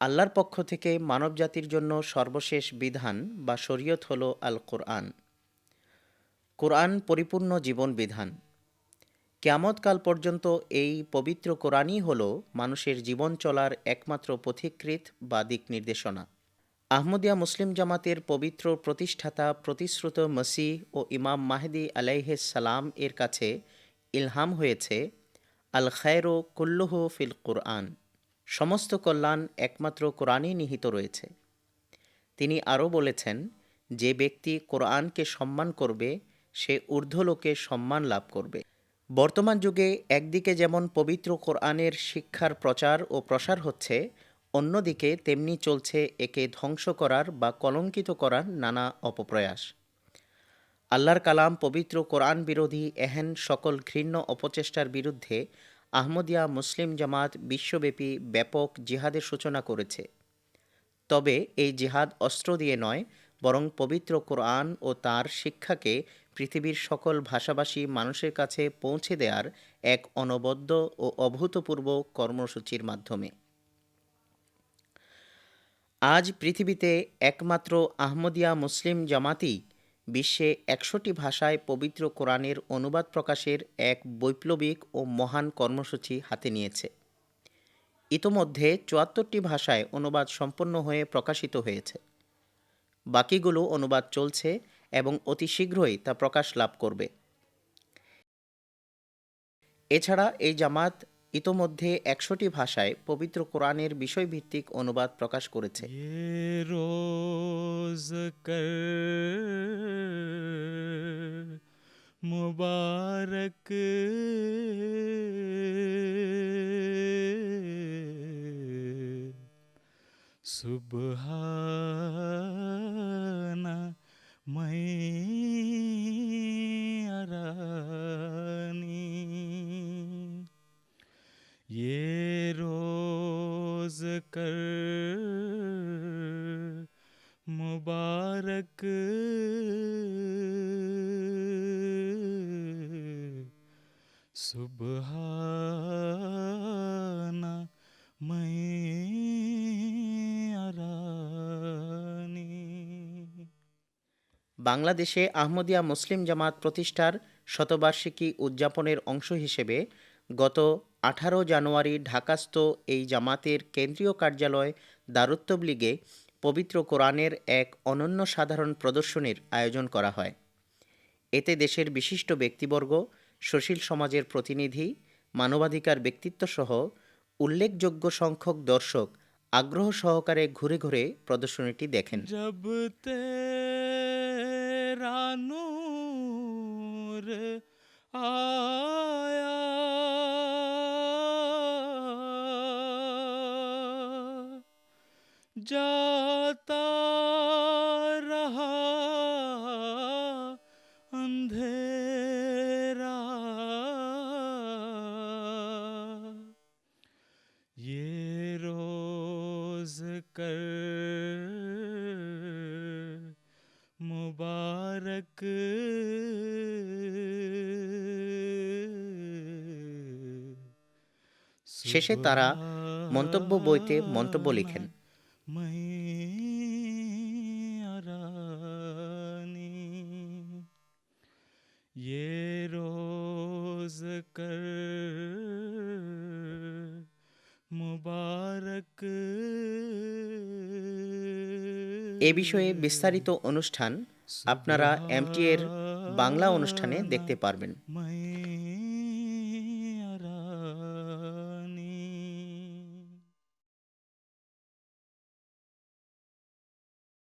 আল্লাহর পক্ষ থেকে মানবজাতির জন্য সর্বশেষ বিধান বা শরীয়ত হল আল কোরআন কোরআন পরিপূর্ণ জীবন বিধান। কেয়ামতকাল পর্যন্ত এই পবিত্র কোরআনই হল মানুষের জীবন চলার একমাত্র পথিকৃত বা দিক নির্দেশনা। আহমদিয়া মুসলিম জামাতের পবিত্র প্রতিষ্ঠাতা প্রতিশ্রুত মসিহ ও ইমাম মাহদি আলাইহিস সালাম এর কাছে ইলহাম হয়েছে আল খায়রো কুল্লুহ ফিল কোরআন। সমস্ত কল্যাণ একমাত্র কোরআনই নিহিত রয়েছে। তিনি আরও বলেছেন, যে ব্যক্তি কোরআনকে সম্মান করবে, সে ঊর্ধ্বলোকে সম্মান লাভ করবে। বর্তমান যুগে একদিকে যেমন পবিত্র কোরআনের শিক্ষার প্রচার ও প্রসার হচ্ছে, অন্যদিকে তেমনি চলছে একে ধ্বংস করার বা কলঙ্কিত করার নানা অপপ্রয়াস। আল্লাহর কালাম পবিত্র কোরআন বিরোধী এহেন সকল ঘৃণ্য অপচেষ্টার বিরুদ্ধে আহমদিয়া মুসলিম জামাত বিশ্বব্যাপী ব্যাপক জিহাদের সূচনা করেছে। তবে এই জিহাদ অস্ত্র দিয়ে নয়, বরং পবিত্র কোরআন ও তার শিক্ষাকে পৃথিবীর সকল ভাষাভাষী মানুষের কাছে পৌঁছে দেওয়ার এক অনবদ্য ও অভূতপূর্ব কর্মসূচির মাধ্যমে। আজ পৃথিবীতে একমাত্র আহমদিয়া মুসলিম জামাতই বিশ্বে একশোটি ভাষায় পবিত্র কোরআনের অনুবাদ প্রকাশের এক বৈপ্লবিক ও মহান কর্মসূচি হাতে নিয়েছে। ইতোমধ্যে চুয়াত্তরটি ভাষায় অনুবাদ সম্পন্ন হয়ে প্রকাশিত হয়েছে। বাকিগুলো অনুবাদ চলছে এবং অতি শীঘ্রই তা প্রকাশ লাভ করবে। এছাড়া এই জামাত ইতোমধ্যে একশোটি ভাষায় পবিত্র কোরআনের বিষয়ভিত্তিক অনুবাদ প্রকাশ করেছে। মুবারক সুবহা कर मुबारक सुबहाना मैरानी বাংলাদেশে আহমদিয়া মুসলিম জামাত প্রতিষ্ঠার শতবার্ষিকী উদযাপনের অংশ হিসেবে গত আঠারো জানুয়ারি ঢাকাস্থ এই জামাতের কেন্দ্রীয় কার্যালয় দারুত্তবলিগে পবিত্র কোরআনের এক অনন্য সাধারণ প্রদর্শনীর আয়োজন করা হয়। এতে দেশের বিশিষ্ট ব্যক্তিবর্গ, সুশীল সমাজের প্রতিনিধি, মানবাধিকার ব্যক্তিত্বসহ উল্লেখযোগ্য সংখ্যক দর্শক আগ্রহ সহকারে ঘুরে ঘুরে প্রদর্শনীটি দেখেন। जब जाता रहा अंधेरा ये रोज कर मुबारक শেষে তারা মন্তব্য বইতে মন্তব্য লিখেন मैरानी ये रोज कर मुबारक এ বিষয়ে বিস্তারিত অনুষ্ঠান আপনারা এমটি এর বাংলা অনুষ্ঠানে দেখতে পারবেন मैं